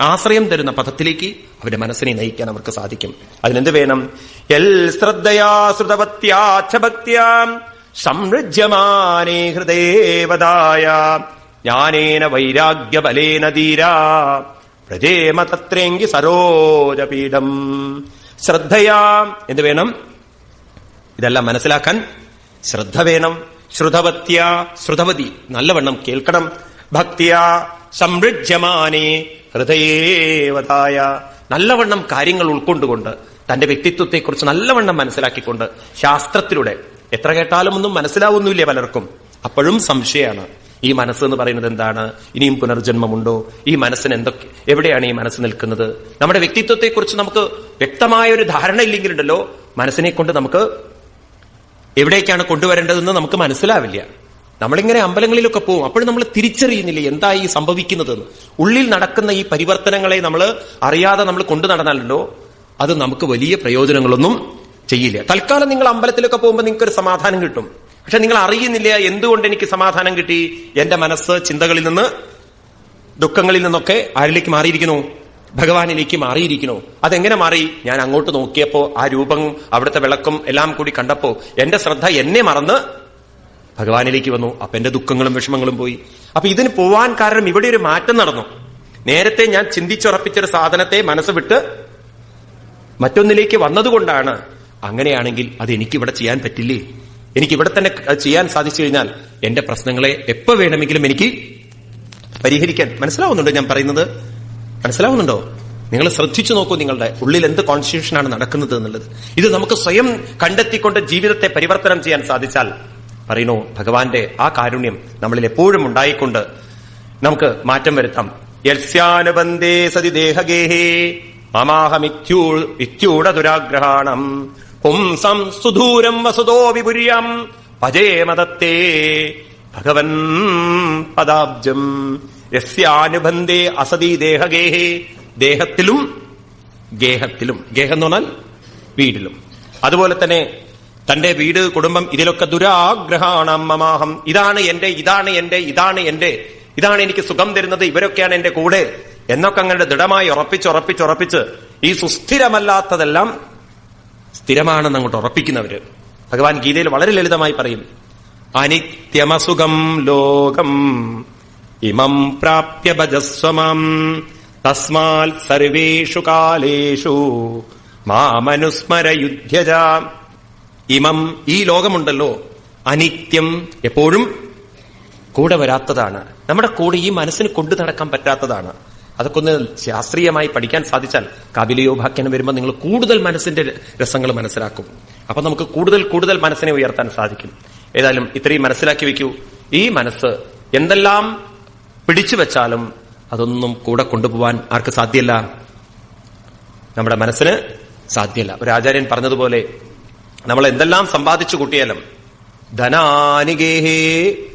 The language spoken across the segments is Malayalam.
ആശ്രയം തരുന്ന പഥത്തിലേക്ക് അവരുടെ മനസ്സിനെ നയിക്കാൻ അവർക്ക് സാധിക്കും. അതിനെന്ത് വേണം? എൽ ശ്രദ്ധയാ ശ്രുതവത്യാച്ച ഭക്തിയാം സംരജ്യമാനേ ഹൃദയേവതായ വൈരാഗ്യബലേന ധീരാ പ്രജേമ തത്രേങ്കി സരോജപീഠം. ശ്രദ്ധയാ എന്ത് വേണം? ഇതെല്ലാം മനസ്സിലാക്കാൻ ശ്രദ്ധ വേണം. ശ്രുതവത്യ ശ്രുതവതി നല്ലവണ്ണം കേൾക്കണം. ഭക്തിയ സംരജ്യമാനേ ഹൃദയേവതായ. നല്ലവണ്ണം കാര്യങ്ങൾ ഉൾക്കൊണ്ടുകൊണ്ട് തന്റെ വ്യക്തിത്വത്തെക്കുറിച്ച് നല്ലവണ്ണം മനസ്സിലാക്കിക്കൊണ്ട് ശാസ്ത്രത്തിലൂടെ എത്ര കേട്ടാലും ഒന്നും മനസ്സിലാവുന്നില്ല പലർക്കും. അപ്പോഴും സംശയമാണ്. ഈ മനസ്സ് എന്ന് പറയുന്നത് എന്താണ്? ഇനിയും പുനർജന്മമുണ്ടോ? ഈ മനസ്സിന് എന്തൊക്കെ എവിടെയാണ് ഈ മനസ്സ് നിൽക്കുന്നത്? നമ്മുടെ വ്യക്തിത്വത്തെക്കുറിച്ച് നമുക്ക് വ്യക്തമായ ഒരു ധാരണ ഇല്ലെങ്കിലുണ്ടല്ലോ. മനസ്സിനെ കൊണ്ട് നമുക്ക് എവിടേക്കാണ് കൊണ്ടുവരേണ്ടതെന്ന് നമുക്ക് മനസ്സിലാവില്ല. നമ്മളിങ്ങനെ അമ്പലങ്ങളിലൊക്കെ പോകും അപ്പോഴും നമ്മൾ തിരിച്ചറിയുന്നില്ല എന്താ ഈ സംഭവിക്കുന്നതെന്ന്? ഉള്ളിൽ നടക്കുന്ന ഈ പരിവർത്തനങ്ങളെ നമ്മൾ അറിയാതെ നമ്മൾ കൊണ്ടു നടന്നാലുണ്ടോ? അത് നമുക്ക് വലിയ പ്രയോജനങ്ങളൊന്നും ചെയ്യില്ല. തൽക്കാലം നിങ്ങൾ അമ്പലത്തിലൊക്കെ പോകുമ്പോൾ നിങ്ങൾക്ക് ഒരു സമാധാനം കിട്ടും. പക്ഷെ നിങ്ങൾ അറിയുന്നില്ല എന്തുകൊണ്ട് എനിക്ക് സമാധാനം കിട്ടി? എന്റെ മനസ്സ് ചിന്തകളിൽ നിന്ന് ദുഃഖങ്ങളിൽ നിന്നൊക്കെ ആരിലേക്ക് മാറിയിരിക്കുന്നു? ഭഗവാനിലേക്ക് മാറിയിരിക്കുന്നു. അതെങ്ങനെ മാറി? ഞാൻ അങ്ങോട്ട് നോക്കിയപ്പോ ആ രൂപം അവിടുത്തെ വിളക്കും എല്ലാം കൂടി കണ്ടപ്പോ എന്റെ ശ്രദ്ധ എന്നെ മറന്ന് ഭഗവാനിലേക്ക് വന്നു. അപ്പൊ എന്റെ ദുഃഖങ്ങളും വിഷമങ്ങളും പോയി. അപ്പൊ ഇതിന് പോവാൻ കാരണം ഇവിടെ ഒരു മാറ്റം നടന്നു. നേരത്തെ ഞാൻ ചിന്തിച്ചുറപ്പിച്ചൊരു സാധനത്തെ മനസ്സ് വിട്ട് മറ്റൊന്നിലേക്ക് വന്നതുകൊണ്ടാണ് അങ്ങനെയാണെങ്കിൽ അത് എനിക്ക് ഇവിടെ ചെയ്യാൻ പറ്റില്ലേ? എനിക്ക് ഇവിടെ തന്നെ ചെയ്യാൻ സാധിച്ചു കഴിഞ്ഞാൽ എന്റെ പ്രശ്നങ്ങളെ എപ്പോ വേണമെങ്കിലും എനിക്ക് പരിഹരിക്കാൻ മനസ്സിലാവുന്നുണ്ടോ ഞാൻ പറയുന്നത്? മനസ്സിലാവുന്നുണ്ടോ? നിങ്ങൾ ശ്രദ്ധിച്ചു നോക്കൂ നിങ്ങളുടെ ഉള്ളിൽ എന്ത് കോൺസ്റ്റിറ്റ്യൂഷനാണ് നടക്കുന്നത് എന്നുള്ളത്. ഇത് നമുക്ക് സ്വയം കണ്ടെത്തിക്കൊണ്ട് ജീവിതത്തെ പരിവർത്തനം ചെയ്യാൻ സാധിച്ചാൽ പറയുന്നു ഭഗവാന്റെ ആ കാരുണ്യം നമ്മളിൽ എപ്പോഴും ഉണ്ടായിക്കൊണ്ട് നമുക്ക് മാറ്റം വരുത്താം. യസ്യാനുബന്ധേ സതി ദേഹഗേഹേ മമാഹമിത്യൂടതുരാഗ്രഹാണം പുംസം സുദൂരം വസുതോ വിപുര്യം. ഭജേമദത്തേ ഭഗവൻ പദാബ്ജം. യസ്യാനുബന്ധേ അസതി ദേഹഗേഹേ ദേഹത്തിലും ഗേഹത്തിലും. ഗേഹം എന്ന് പറഞ്ഞാൽ വീടിലും അതുപോലെ തന്നെ തന്റെ വീട് കുടുംബം ഇതിലൊക്കെ ദുരാഗ്രഹമാണ് അമ്മമാഹം ഇതാണ് എന്റെ ഇതാണ് എന്റെ ഇതാണ് എന്റെ ഇതാണ് എനിക്ക് സുഖം തരുന്നത് ഇവരൊക്കെയാണ് എന്റെ കൂടെ എന്നൊക്കെ അങ്ങനെ ദൃഢമായി ഉറപ്പിച്ച് ഉറപ്പിച്ച് ഉറപ്പിച്ച് ഈ സുസ്ഥിരമല്ലാത്തതെല്ലാം സ്ഥിരമാണെന്ന് അങ്ങോട്ട് ഉറപ്പിക്കുന്നവര്. ഭഗവാൻ ഗീതയിൽ വളരെ ലളിതമായി പറയും അനിത്യമസുഖം ലോകം ഇമം പ്രാപ്യ ഭജസ്വമം തസ്മാൽ സർവേഷു കാലേഷു മാമനുസ്മരയുധ്യജ. ഇമം ഈ ലോകമുണ്ടല്ലോ. അനിത്യം എപ്പോഴും കൂടെ വരാത്തതാണ്. നമ്മുടെ കൂടെ ഈ മനസ്സിന് കൊണ്ടു നടക്കാൻ പറ്റാത്തതാണ്. അതൊക്കെ ഒന്ന് ശാസ്ത്രീയമായി പഠിക്കാൻ സാധിച്ചാൽ കാബിലയോഭാഖ്യാനം വരുമ്പോൾ നിങ്ങൾ കൂടുതൽ മനസ്സിന്റെ രസങ്ങൾ മനസ്സിലാക്കും. അപ്പൊ നമുക്ക് കൂടുതൽ കൂടുതൽ മനസ്സിനെ ഉയർത്താൻ സാധിക്കും. ഏതായാലും ഇത്രയും മനസ്സിലാക്കി വെക്കൂ. ഈ മനസ്സ് എന്തെല്ലാം പിടിച്ചു വെച്ചാലും അതൊന്നും കൂടെ കൊണ്ടുപോവാൻ ആർക്ക് സാധ്യല്ല? നമ്മുടെ മനസ്സിന് സാധ്യല്ല. ഒരു ആചാര്യൻ പറഞ്ഞതുപോലെ നമ്മൾ എന്തെല്ലാം സമ്പാദിച്ചു കൂട്ടിയാലും ധനാനിഗേഹേ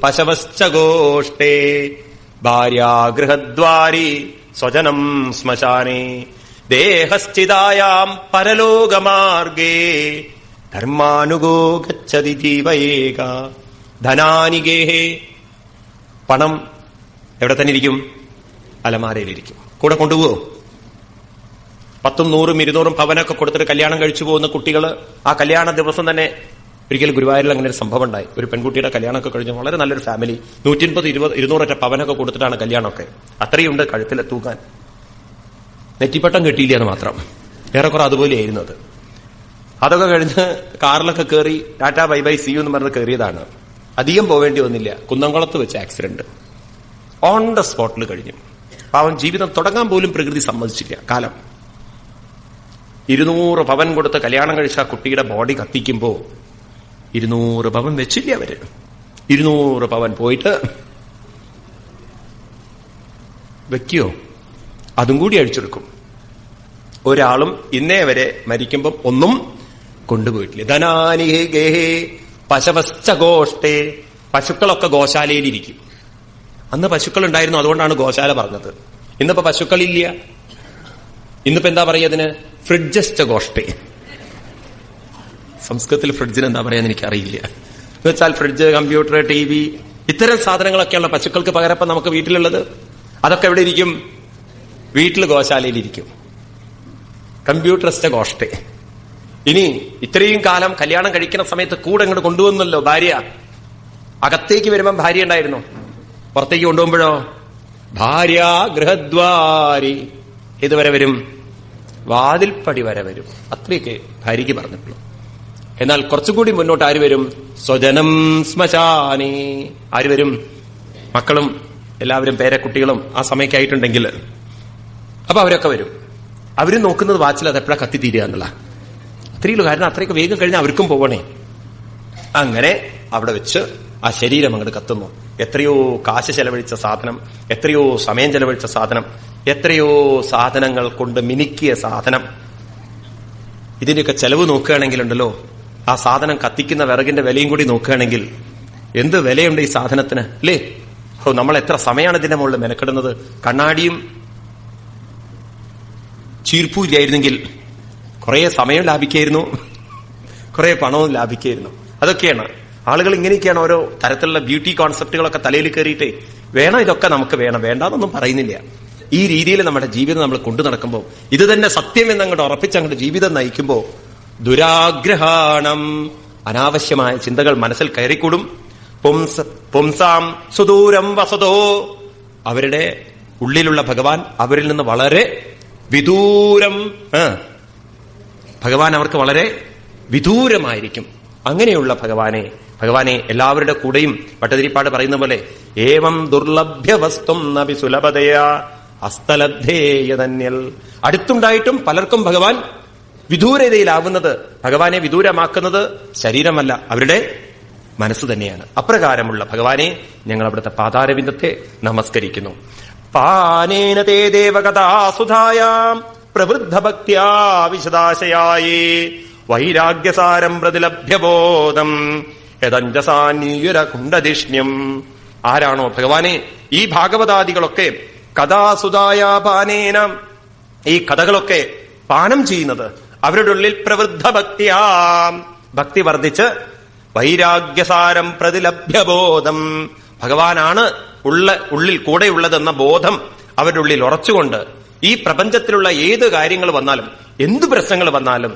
പശവശ്ചോഷ്ടേ ഭാര്യാഗൃഹദ്വാരി സ്വജനം ശ്മശാനേ ദേഹസ്ഥിതായാം പരലോകമാർഗേ ധർമാനുഗോ ഗച്ഛതി ജീവയേക ധനാനിഗേഹേ പണം എവിടെ തന്നെ ഇരിക്കും അലമാരയിലിരിക്കും. കൂടെ കൊണ്ടുപോകും പത്തും നൂറും ഇരുന്നൂറും ഭവനൊക്കെ കൊടുത്തിട്ട് കല്യാണം കഴിച്ചു പോകുന്ന കുട്ടികൾ ആ കല്യാണ ദിവസം തന്നെ ഒരിക്കൽ ഗുരുവായൂരിൽ അങ്ങനെ ഒരു സംഭവം ഉണ്ടായി. ഒരു പെൺകുട്ടിയുടെ കല്യാണമൊക്കെ കഴിഞ്ഞ് വളരെ നല്ലൊരു ഫാമിലി നൂറ്റിൻപത് ഇരുപത് ഇരുന്നൂറ്റ പവനൊക്കെ കൊടുത്തിട്ടാണ് കല്യാണമൊക്കെ. അത്രയുണ്ട് കഴുത്തിൽ തൂക്കാൻ. നെറ്റിപ്പട്ടം കിട്ടിയില്ല എന്ന് മാത്രം. ഏറെക്കുറെ അതുപോലെയായിരുന്നു അത്. അതൊക്കെ കഴിഞ്ഞ് കാറിലൊക്കെ കയറി tata bye bye see you എന്ന് പറഞ്ഞ് കയറിയതാണ് അധികം പോവേണ്ടി വന്നില്ല. കുന്നംകുളത്ത് വെച്ച് ആക്സിഡന്റ് ഓൺ ദ സ്പോട്ടിൽ കഴിഞ്ഞു. പാവം ജീവിതം തുടങ്ങാൻ പോലും പ്രകൃതി സമ്മതിച്ചില്ല. കാലം. ഇരുന്നൂറ് പവൻ കൊടുത്ത് കല്യാണം കഴിച്ച കുട്ടിയുടെ ബോഡി കത്തിക്കുമ്പോ ഇരുന്നൂറ് പവൻ വെച്ചില്ല അവർ? ഇരുന്നൂറ് പവൻ പോയിട്ട് വെക്കോ? അതും കൂടി അഴിച്ചെടുക്കും. ഒരാളും ഇന്നേ വരെ മരിക്കുമ്പം ഒന്നും കൊണ്ടുപോയിട്ടില്ല. ധനാനി ഗേഹേ ഗോഷ്ടേ പശുക്കളൊക്കെ ഗോശാലയിലിരിക്കും. അന്ന് പശുക്കൾ ഉണ്ടായിരുന്നു അതുകൊണ്ടാണ് ഗോശാല പറഞ്ഞത്. ഇന്നിപ്പോ പശുക്കളില്ല. ഇന്നിപ്പോ എന്താ പറയുക അതിന്? ഫ്രിഡ്ജസ്റ്റ ഗോഷ്ഠി സംസ്കൃതത്തിൽ ഫ്രിഡ്ജിന് എന്താ പറയാന്ന് എനിക്ക് അറിയില്ല വെച്ചാൽ ഫ്രിഡ്ജ് കമ്പ്യൂട്ടർ ടി വി ഇത്തരം സാധനങ്ങളൊക്കെയുള്ള പശുക്കൾക്ക് പകരപ്പം നമുക്ക് വീട്ടിലുള്ളത്. അതൊക്കെ എവിടെ ഇരിക്കും? വീട്ടിൽ ഗോശാലയിലിരിക്കും. കമ്പ്യൂട്ടറിസ്റ്റ ഗോഷ്ഠി ഇനി ഇത്രയും കാലം കല്യാണം കഴിക്കുന്ന സമയത്ത് കൂടെ അങ്ങോട്ട് കൊണ്ടുവന്നല്ലോ ഭാര്യ. അകത്തേക്ക് വരുമ്പം ഭാര്യ ഉണ്ടായിരുന്നു. പുറത്തേക്ക് കൊണ്ടുപോകുമ്പോഴോ? ഭാര്യ ഗൃഹദ്വാരി. ഇതുവരെ വരും? വാതിൽപ്പടി വരെ വരും. അത്രയൊക്കെ ഭാര്യയ്ക്ക് പറഞ്ഞിട്ടുള്ളൂ. എന്നാൽ കുറച്ചുകൂടി മുന്നോട്ട് ആര് വരും? സ്വജനം ശ്മശാനി. ആര് വരും? മക്കളും എല്ലാവരും പേരക്കുട്ടികളും ആ സമയൊക്കെ ആയിട്ടുണ്ടെങ്കിൽ അപ്പൊ അവരൊക്കെ വരും. അവരും നോക്കുന്നത് വാച്ചിൽ അത് എപ്പോഴാ കത്തിത്തീരുക എന്നുള്ള അത്രയുള്ളൂ കാരണം അത്രയൊക്കെ വേഗം കഴിഞ്ഞാൽ അവർക്കും പോകണേ അങ്ങനെ അവിടെ വെച്ച് ആ ശരീരം അങ്ങോട്ട് കത്തുന്നു. എത്രയോ കാശ് ചെലവഴിച്ച സാധനം എത്രയോ സമയം ചെലവഴിച്ച സാധനം എത്രയോ സാധനങ്ങൾ കൊണ്ട് മിനുക്കിയ സാധനം. ഇതിന്റെയൊക്കെ ചെലവ് നോക്കുകയാണെങ്കിലുണ്ടല്ലോ ആ സാധനം കത്തിക്കുന്ന വിറകിന്റെ വിലയും കൂടി നോക്കുകയാണെങ്കിൽ എന്ത് വിലയുണ്ട് ഈ സാധനത്തിന് അല്ലേ? ഓ നമ്മൾ എത്ര സമയമാണ് ഇതിന്റെ മുകളിൽ മെനക്കെടുന്നത്? കണ്ണാടിയും ചീർപ്പൂരിയായിരുന്നെങ്കിൽ കുറെ സമയം ലാഭിക്കായിരുന്നു കുറെ പണവും ലാഭിക്കായിരുന്നു. അതൊക്കെയാണ് ആളുകൾ ഇങ്ങനെയൊക്കെയാണ് ഓരോ തരത്തിലുള്ള ബ്യൂട്ടി കോൺസെപ്റ്റുകളൊക്കെ തലയിൽ കയറിയിട്ട് വേണം ഇതൊക്കെ നമുക്ക് വേണം വേണ്ടാന്നൊന്നും പറയുന്നില്ല. ഈ രീതിയിൽ നമ്മുടെ ജീവിതം നമ്മൾ കൊണ്ടു നടക്കുമ്പോൾ ഇത് തന്നെ സത്യം എന്ന് അങ്ങോട്ട് ഉറപ്പിച്ച് അങ്ങോട്ട് ജീവിതം നയിക്കുമ്പോൾ ദുരാഗ്രഹാണം അനാവശ്യമായ ചിന്തകൾ മനസ്സിൽ കയറിക്കൂടും. പുംസ പുംസാം സുദൂരം വസതോ. അവരുടെ ഉള്ളിലുള്ള ഭഗവാൻ അവരിൽ നിന്ന് വളരെ വിദൂരം ഭഗവാൻ അവർക്ക് വളരെ വിദൂരമായിരിക്കും. അങ്ങനെയുള്ള ഭഗവാനെ ഭഗവാനെ എല്ലാവരുടെ കൂടെയും പട്ടതിരിപ്പാട് പറയുന്ന പോലെ ഏവം ദുർലഭ്യ വസ്തും നബി സുലഭതയാ ഹസ്തലബ്ധേയതന്യൽ അടുത്തുണ്ടായിട്ടും പലർക്കും ഭഗവാൻ വിദൂരതയിലാവുന്നത് ഭഗവാനെ വിദൂരമാക്കുന്നത് ശരീരമല്ല അവരുടെ മനസ്സ് തന്നെയാണ്. അപ്രകാരമുള്ള ഭഗവാനെ ഞങ്ങൾ അവിടുത്തെ പാതാരവിന്ദത്തെ നമസ്കരിക്കുന്നു. പാനേന തേ ദേവകഥാസുധായാം പ്രവൃദ്ധ ഭക്തിയാ വിശദാശയായേ. വൈരാഗ്യസാരം പ്രതിലഭ്യബോധം യഥഞ്ചസാനീയുര കുണ്ടധിഷ്ണ്യം ആരാണോ ഭഗവാനെ? ഈ ഭാഗവതാദികളൊക്കെ കഥാസുതായാപാനേന. ഈ കഥകളൊക്കെ പാനം ചെയ്യുന്നത് അവരുടെ ഉള്ളിൽ പ്രവൃദ്ധ ഭക്തിയാം ഭക്തി വർദ്ധിച്ച് വൈരാഗ്യസാരം പ്രതിലഭ്യബോധം ഭഗവാനാണ് ഉള്ള ഉള്ളിൽ കൂടെയുള്ളതെന്ന ബോധം അവരുടെ ഉള്ളിൽ ഉറച്ചുകൊണ്ട് ഈ പ്രപഞ്ചത്തിലുള്ള ഏത് കാര്യങ്ങൾ വന്നാലും എന്ത് പ്രശ്നങ്ങൾ വന്നാലും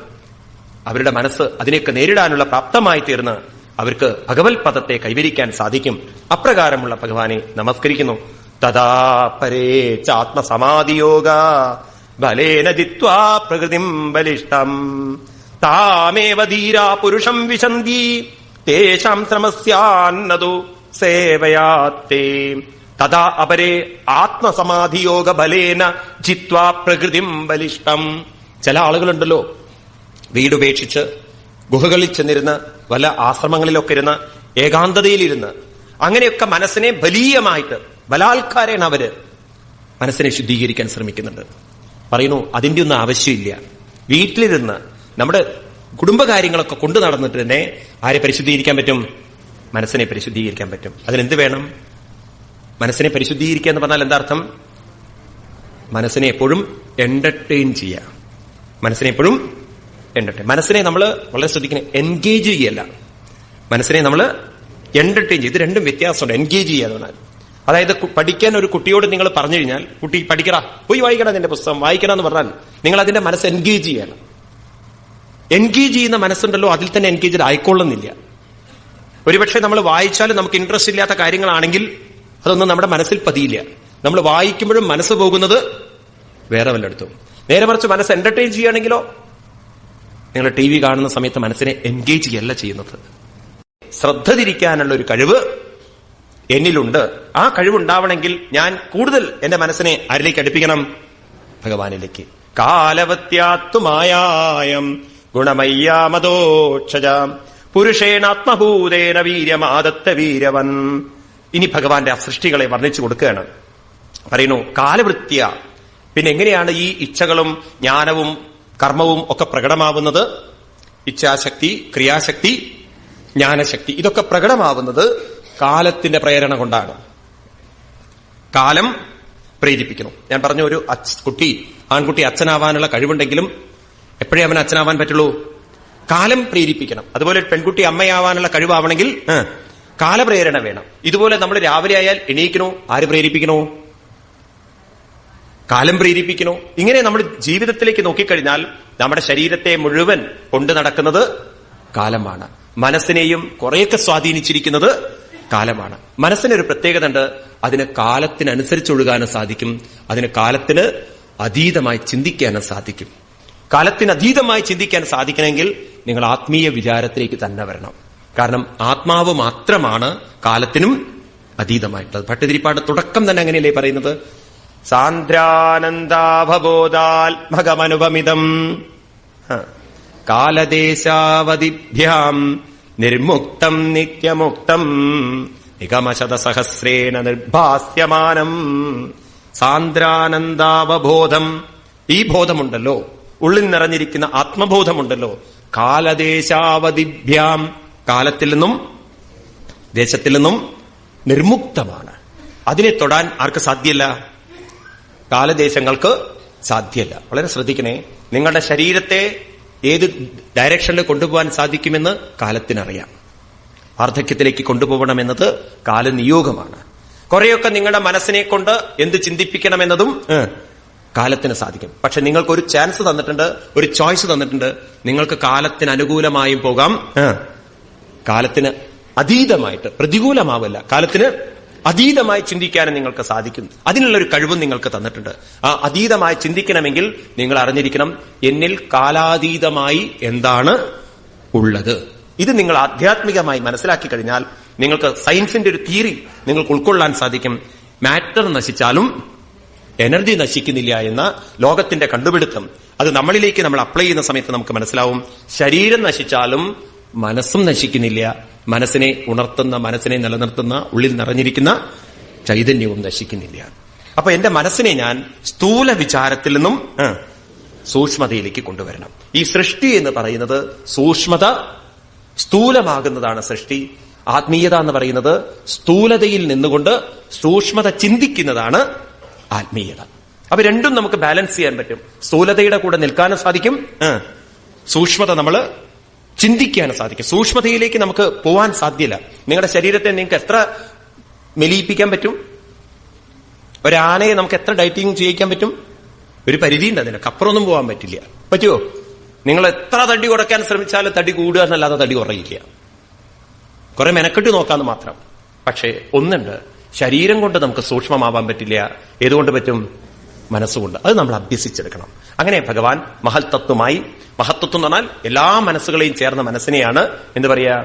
അവരുടെ മനസ്സ് അതിനെയൊക്കെ നേരിടാനുള്ള പ്രാപ്തമായി തീർന്ന് അവർക്ക് ഭഗവത് പദത്തെ കൈവരിക്കാൻ സാധിക്കും. അപ്രകാരമുള്ള ഭഗവാനെ നമസ്കരിക്കുന്നു. തഥാ പരേ ചാത്മസമാധിയോഗ ബലേന ജിത്വാ പ്രകൃതിം ബലിഷ്ടം താമേവ ധീരാ പുരുഷം വിശന്തി തേശാം ശ്രമസ്യാന്നതു സേവയാത്തേ. തഥാ അപരേ ആത്മസമാധിയോഗ ബലേന ജിത്വാ പ്രകൃതിം ബലിഷ്ടം ചില ആളുകളുണ്ടല്ലോ വീടുപേക്ഷിച്ച് ഗുഹകളിൽ ചെന്നിരുന്ന് വല്ല ആശ്രമങ്ങളിലൊക്കെ ഇരുന്ന് ഏകാന്തതയിലിരുന്ന് അങ്ങനെയൊക്കെ മനസ്സിനെ ബലീയമായിട്ട് ബലാത്കാരേണ അവർ മനസ്സിനെ ശുദ്ധീകരിക്കാൻ ശ്രമിക്കുന്നുണ്ട്. പറയുന്നു അതിന്റെ ഒന്നും ആവശ്യമില്ല. വീട്ടിലിരുന്ന് നമ്മുടെ കുടുംബകാര്യങ്ങളൊക്കെ കൊണ്ടു നടന്നിട്ട് തന്നെ ആരെ പരിശുദ്ധീകരിക്കാൻ പറ്റും? മനസ്സിനെ പരിശുദ്ധീകരിക്കാൻ പറ്റും. അതിനെന്ത് വേണം? മനസ്സിനെ പരിശുദ്ധീകരിക്കുക എന്ന് പറഞ്ഞാൽ എന്താർത്ഥം? മനസ്സിനെ എപ്പോഴും എന്റർടൈൻ ചെയ്യുക. മനസ്സിനെ എപ്പോഴും എന്റർടൈൻ. മനസ്സിനെ നമ്മൾ വളരെ ശ്രദ്ധിക്കണം എൻഗേജ് ചെയ്യല്ല മനസ്സിനെ നമ്മൾ എന്റർടൈൻ ചെയ്യും ഇത് രണ്ടും വ്യത്യാസമുണ്ട്. എൻഗേജ് എന്ന് അതായത് പഠിക്കാൻ ഒരു കുട്ടിയോട് നിങ്ങൾ പറഞ്ഞു കഴിഞ്ഞാൽ കുട്ടി പഠിക്കടാ പോയി വായിക്കണം നിന്റെ പുസ്തകം വായിക്കണം എന്ന് പറഞ്ഞാൽ നിങ്ങൾ അതിന്റെ മനസ്സ് എൻഗേജ് ചെയ്യണം എൻഗേജ് ചെയ്യുന്ന മനസ്സുണ്ടല്ലോ അതിൽ തന്നെ എൻഗേജ് ആയിക്കൊള്ളുന്നില്ല. ഒരുപക്ഷെ നമ്മൾ വായിച്ചാലും നമുക്ക് ഇൻട്രസ്റ്റ് ഇല്ലാത്ത കാര്യങ്ങളാണെങ്കിൽ അതൊന്നും നമ്മുടെ മനസ്സിൽ പതിയില്ല. നമ്മൾ വായിക്കുമ്പോഴും മനസ്സ് പോകുന്നത് വേറെ വല്ലയിടത്തും. നേരെ മറിച്ച് മനസ്സ് എന്റർടൈൻ ചെയ്യുകയാണെങ്കിലോ നിങ്ങൾ ടി വി കാണുന്ന സമയത്ത് മനസ്സിനെ എൻഗേജ് ചെയ്യല്ല ചെയ്യുന്നത്. ശ്രദ്ധ തിരിക്കാനുള്ള ഒരു കഴിവ് എന്നിലുണ്ട്. ആ കഴിവുണ്ടാവണമെങ്കിൽ ഞാൻ കൂടുതൽ എന്റെ മനസ്സിനെ ആരിലേക്ക് അടുപ്പിക്കണം? ഭഗവാനിലേക്ക്. കാലവത്യാത്തുമായായം ഗുണമയ്യാമതോക്ഷജാം പുരുഷേണാത്മഭൂതേന വീര്യമാദത്ത വീരവൻ. ഇനി ഭഗവാന്റെ ആ സൃഷ്ടികളെ വർണിച്ചു കൊടുക്കുകയാണ്. പറയുന്നു കാലവൃത്യ. പിന്നെ എങ്ങനെയാണ് ഈ ഇച്ഛകളും ജ്ഞാനവും കർമ്മവും ഒക്കെ പ്രകടമാവുന്നത് ഇച്ഛാശക്തി ക്രിയാശക്തി ജ്ഞാനശക്തി ഇതൊക്കെ പ്രകടമാവുന്നത് കാലത്തിന്റെ പ്രേരണ കൊണ്ടാണ്. കാലം പ്രേരിപ്പിക്കുന്നു. ഞാൻ പറഞ്ഞ ഒരു കുട്ടി ആൺകുട്ടി അച്ഛനാവാനുള്ള കഴിവുണ്ടെങ്കിലും എപ്പോഴേ അവൻ അച്ഛനാവാൻ പറ്റുള്ളൂ? കാലം പ്രേരിപ്പിക്കണം. അതുപോലെ പെൺകുട്ടി അമ്മയാവാനുള്ള കഴിവാവണമെങ്കിൽ കാലപ്രേരണ വേണം. ഇതുപോലെ നമ്മൾ രാവിലെ ആയാൽ എണീക്കണോ? ആര് പ്രേരിപ്പിക്കണോ? കാലം പ്രേരിപ്പിക്കണോ ഇങ്ങനെ നമ്മൾ ജീവിതത്തിലേക്ക് നോക്കിക്കഴിഞ്ഞാൽ നമ്മുടെ ശരീരത്തെ മുഴുവൻ കൊണ്ടു നടക്കുന്നത് കാലമാണ്. മനസ്സിനെയും കുറെയൊക്കെ സ്വാധീനിച്ചിരിക്കുന്നത് കാലമാണ്. മനസ്സിനൊരു പ്രത്യേകത ഉണ്ട് അതിന് കാലത്തിനനുസരിച്ചൊഴുകാനും സാധിക്കും. അതിന് കാലത്തിന് അതീതമായി ചിന്തിക്കാനും സാധിക്കും. കാലത്തിന് അതീതമായി ചിന്തിക്കാൻ സാധിക്കണമെങ്കിൽ നിങ്ങൾ ആത്മീയ വിചാരത്തിലേക്ക് തന്നെ വരണം. കാരണം ആത്മാവ് മാത്രമാണ് കാലത്തിനും അതീതമായിട്ടുള്ളത്. ഭട്ടതിരിപ്പാട് തുടക്കം തന്നെ അങ്ങനെയല്ലേ പറയുന്നത്? സാന്ദ്രാനന്ദാഭബോധാത്മകമനുപമിതം ഹ. കാലദേശാവധിഭ്യാം നിർമുക്തം നിത്യമുക്തം നിഗമശതസഹസ്രേണ നിർഭാസ്യമാനം. സാന്ദ്രാനന്ദാവബോധം. ഈ ബോധമുണ്ടല്ലോ. ഉള്ളിൽ നിറഞ്ഞിരിക്കുന്ന ആത്മബോധമുണ്ടല്ലോ. കാലദേശാവതിഭ്യാം കാലത്തിൽ നിന്നും ദേശത്തിൽ നിന്നും നിർമുക്തമാണ്. അതിനെ തൊടാൻ ആർക്ക് സാധ്യല്ല? കാലദേശങ്ങൾക്ക് സാധ്യല്ല. വളരെ ശ്രദ്ധിക്കണേ. നിങ്ങളുടെ ശരീരത്തെ ഏത് ഡയറക്ഷനിൽ കൊണ്ടുപോകാൻ സാധിക്കുമെന്ന് കാലത്തിനറിയാം. വാർദ്ധക്യത്തിലേക്ക് കൊണ്ടുപോകണമെന്നത് കാലനിയോഗമാണ്. കുറെയൊക്കെ നിങ്ങളുടെ മനസ്സിനെ കൊണ്ട് എന്ത് ചിന്തിപ്പിക്കണമെന്നതും കാലത്തിന് സാധിക്കും. പക്ഷെ നിങ്ങൾക്ക് ഒരു ചാൻസ് തന്നിട്ടുണ്ട് ഒരു ചോയ്സ് തന്നിട്ടുണ്ട്. നിങ്ങൾക്ക് കാലത്തിന് അനുകൂലമായും പോകാം കാലത്തിന് അതീതമായിട്ട് പ്രതികൂലമാവല്ല. കാലത്തിന് അതീതമായി ചിന്തിക്കാനും നിങ്ങൾക്ക് സാധിക്കും അതിനുള്ള ഒരു കഴിവും നിങ്ങൾക്ക് തന്നിട്ടുണ്ട്. ആ അതീതമായി ചിന്തിക്കണമെങ്കിൽ നിങ്ങൾ അറിഞ്ഞിരിക്കണം എന്നിൽ കാലാതീതമായി എന്താണ് ഉള്ളത്. ഇത് നിങ്ങൾ ആധ്യാത്മികമായി മനസ്സിലാക്കി കഴിഞ്ഞാൽ നിങ്ങൾക്ക് സയൻസിന്റെ ഒരു തിയറി നിങ്ങൾക്ക് ഉൾക്കൊള്ളാൻ സാധിക്കും. മാറ്റർ നശിച്ചാലും എനർജി നശിക്കുന്നില്ല എന്ന ലോകത്തിന്റെ കണ്ടുപിടുത്തം. അത് നമ്മളിലേക്ക് നമ്മൾ അപ്ലൈ ചെയ്യുന്ന സമയത്ത് നമുക്ക് മനസ്സിലാവും. ശരീരം നശിച്ചാലും മനസ്സും നശിക്കുന്നില്ല. മനസ്സിനെ ഉണർത്തുന്ന മനസ്സിനെ നിലനിർത്തുന്ന ഉള്ളിൽ നിറഞ്ഞിരിക്കുന്ന ചൈതന്യവും നശിക്കുന്നില്ല അപ്പൊ എന്റെ മനസ്സിനെ ഞാൻ സ്ഥൂല വിചാരത്തിൽ നിന്നും സൂക്ഷ്മതയിലേക്ക് കൊണ്ടുവരണം. ഈ സൃഷ്ടി എന്ന് പറയുന്നത് സൂക്ഷ്മത സ്ഥൂലമാകുന്നതാണ് സൃഷ്ടി. ആത്മീയത എന്ന് പറയുന്നത് സ്ഥൂലതയിൽ നിന്നുകൊണ്ട് സൂക്ഷ്മത ചിന്തിക്കുന്നതാണ് ആത്മീയത. അപ്പൊ രണ്ടും നമുക്ക് ബാലൻസ് ചെയ്യാൻ പറ്റും. സ്ഥൂലതയുടെ കൂടെ നിൽക്കാനും സാധിക്കും സൂക്ഷ്മത നമ്മൾ ചിന്തിക്കാനും സാധിക്കും. സൂക്ഷ്മതയിലേക്ക് നമുക്ക് പോവാൻ സാധ്യല്ല. നിങ്ങളുടെ ശരീരത്തെ നിങ്ങൾക്ക് എത്ര മെലിയിപ്പിക്കാൻ പറ്റും? ഒരാനയെ നമുക്ക് എത്ര ഡയറ്റിംഗ് ചെയ്യിക്കാൻ പറ്റും? ഒരു പരിധിയുണ്ട് അതിന് അപ്പുറമൊന്നും പോകാൻ പറ്റില്ല. പറ്റുമോ നിങ്ങൾ എത്ര തടി കുറയ്ക്കാൻ ശ്രമിച്ചാലും തടി കൂടുക എന്നല്ലാതെ തടി കുറയില്ല. കുറെ മെനക്കെട്ട് നോക്കാന്ന് മാത്രം. പക്ഷേ ഒന്നുണ്ട്. ശരീരം കൊണ്ട് നമുക്ക് സൂക്ഷ്മമാവാൻ പറ്റില്ല. ഏതുകൊണ്ട് പറ്റും? മനസ്സുകൊണ്ട്. അത് നമ്മൾ അഭ്യസിച്ചെടുക്കണം. അങ്ങനെ ഭഗവാൻ മഹത്തത്വമായി മഹത്വത്വം എന്ന് പറഞ്ഞാൽ എല്ലാ മനസ്സുകളെയും ചേർന്ന മനസ്സിനെയാണ് എന്ത് പറയാ